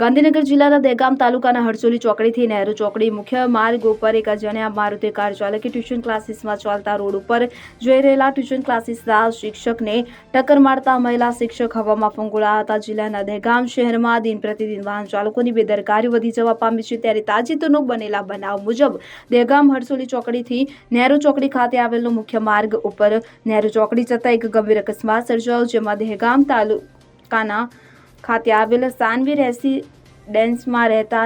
ગાંધીનગર જિલ્લાના દહેગામ તાલુકાના હરસોલી ચોકડીથી નહેરુ ચોકડી મુખ્ય માર્ગ ઉપર એક અજાણ્યા મારુતિ કાર ચાલકે ટ્યુશન ક્લાસીસમાં ચાલતા રોડ ઉપર જઈ રહેલા ટ્યુશન ક્લાસીસના શિક્ષકને ટક્કર મારતા મહિલા શિક્ષક હવામાં ફંગોળાયા હતા. જિલ્લાના દહેગામ શહેરમાં દિન પ્રતિદિન વાહન ચાલકોની બેદરકારી વધી જવા પામી છે. ત્યારે તાજેતરનો બનેલા બનાવ મુજબ દહેગામ હરસોલી ચોકડીથી નહેરુ ચોકડી ખાતે આવેલો મુખ્ય માર્ગ ઉપર નહેરુ ચોકડી જતા એક ગંભીર અકસ્માત સર્જાયો, જેમાં દહેગામ તાલુકાના ખાતે આવેલ સાનવી રેસિડેન્સમાં રહેતા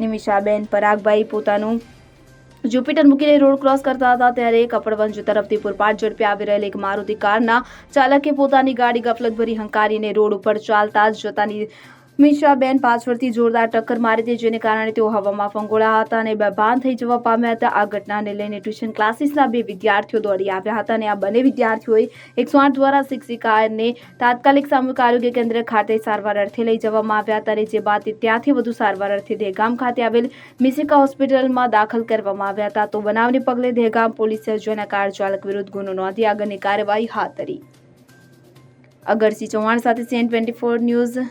નિમિષાબેન પરાગભાઈ પોતાનું જુપિટર મૂકીને રોડ ક્રોસ કરતા હતા ત્યારે કપડવંજ તરફથી પૂરપાટ ઝડપે આવી રહેલ એક મારુતિ કારના ચાલકે પોતાની ગાડી ગફલતભરી હંકારીને રોડ ઉપર ચાલતા જ જતાની મિશાબેન પાછળથી જોરદાર ટક્કર મારી હતી, જેને કારણે તેઓ હવામાં ફંગોળા હતા અને બેભાન થઈ જવા પામ્યા હતા. આ ઘટનાને લઈને ટ્યુશન ક્લાસીસના બે વિદ્યાર્થીઓ દોડી આવ્યા હતા અને આ બંને વિદ્યાર્થીઓએ એકસો આઠ દ્વારા શિક્ષિકાને તાત્કાલિક સામૂહિક આરોગ્ય કેન્દ્ર ખાતે સારવાર અર્થે લઈ જવામાં આવ્યા હતા અને જે બાદ ત્યાંથી વધુ સારવાર અર્થે દહેગામ ખાતે આવેલ મિસિકા હોસ્પિટલમાં દાખલ કરવામાં આવ્યા હતા. તો બનાવને પગલે દહેગામ પોલીસે જોના કાર ચાલક વિરુદ્ધ ગુનો નોંધી આગળની કાર્યવાહી હાથ ધરી. અગરસિંહ ચૌહાણ સાથે CN twenty four news